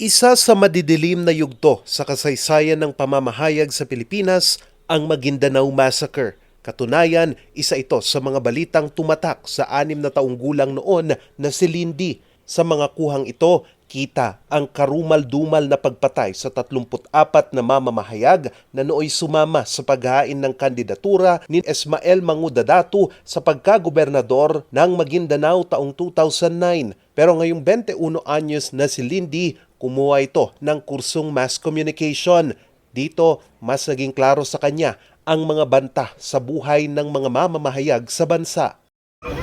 Isa sa madidilim na yugto sa kasaysayan ng pamamahayag sa Pilipinas ang Maguindanao Massacre. Katunayan, isa ito sa mga balitang tumatak sa anim na taong gulang noon na si Lindy. Sa mga kuhang ito, kita ang karumal-dumal na pagpatay sa 34 na mamamahayag na nooy sumama sa paghain ng kandidatura ni Esmael Mangudadatu sa pagkagobernador ng Maguindanao taong 2009. Pero ngayong 21 anyos na si Lindy, kumuha ito ng kursong mass communication. Dito, mas naging klaro sa kanya ang mga banta sa buhay ng mga mamamahayag sa bansa.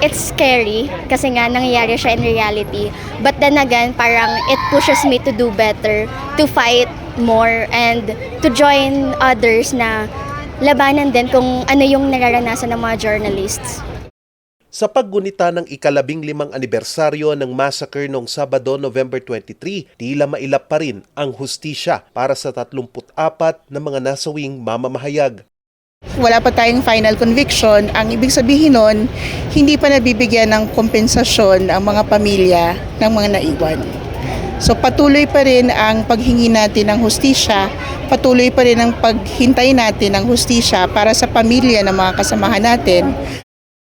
It's scary kasi nga nangyayari siya in reality. But then again, parang it pushes me to do better, to fight more, and to join others na labanan din kung ano yung nararanasan ng mga journalists. Sa paggunita ng ikalabing limang anibersaryo ng massacre noong Sabado, November 23, tila mailap pa rin ang hustisya para sa 34 na mga nasawing mamamahayag. Wala pa tayong final conviction. Ang ibig sabihin nun, hindi pa nabibigyan ng kompensasyon ang mga pamilya ng mga naiwan. So patuloy pa rin ang paghingi natin ng hustisya, patuloy pa rin ang paghintay natin ng hustisya para sa pamilya ng mga kasamahan natin.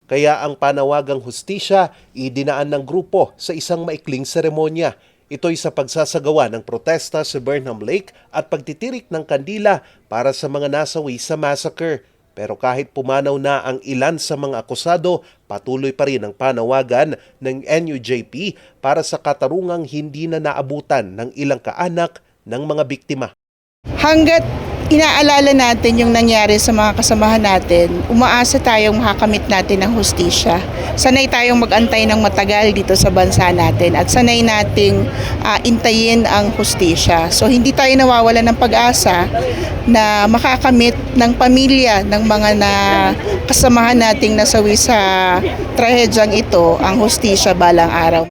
Kaya ang panawagang hustisya idinaan ng grupo sa isang maikling seremonya. Ito'y sa pagsasagawa ng protesta sa Burnham Lake at pagtitirik ng kandila para sa mga nasawi sa massacre. Pero kahit pumanaw na ang ilan sa mga akusado, patuloy pa rin ang panawagan ng NUJP para sa katarungang hindi na naabutan ng ilang kaanak ng mga biktima. Hanggat inaalala natin yung nangyari sa mga kasamahan natin, umaasa tayong makakamit natin ng hustisya. Sanay tayong magantay ng matagal dito sa bansa natin at sanay nating ah, intayin ang hustisya. So hindi tayo nawawala ng pag-asa na makakamit ng pamilya ng mga na kasamahan nating nasawi sa trahedyang ito ang hustisya balang araw.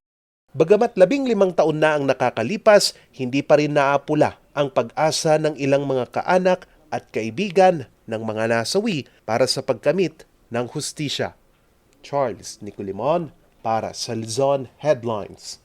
Bagamat labing limang taon na ang nakakalipas, hindi pa rin naapula ang pag-asa ng ilang mga kaanak at kaibigan ng mga nasawi para sa pagkamit ng hustisya. Charles Nicolimon para sa Luzon Headlines.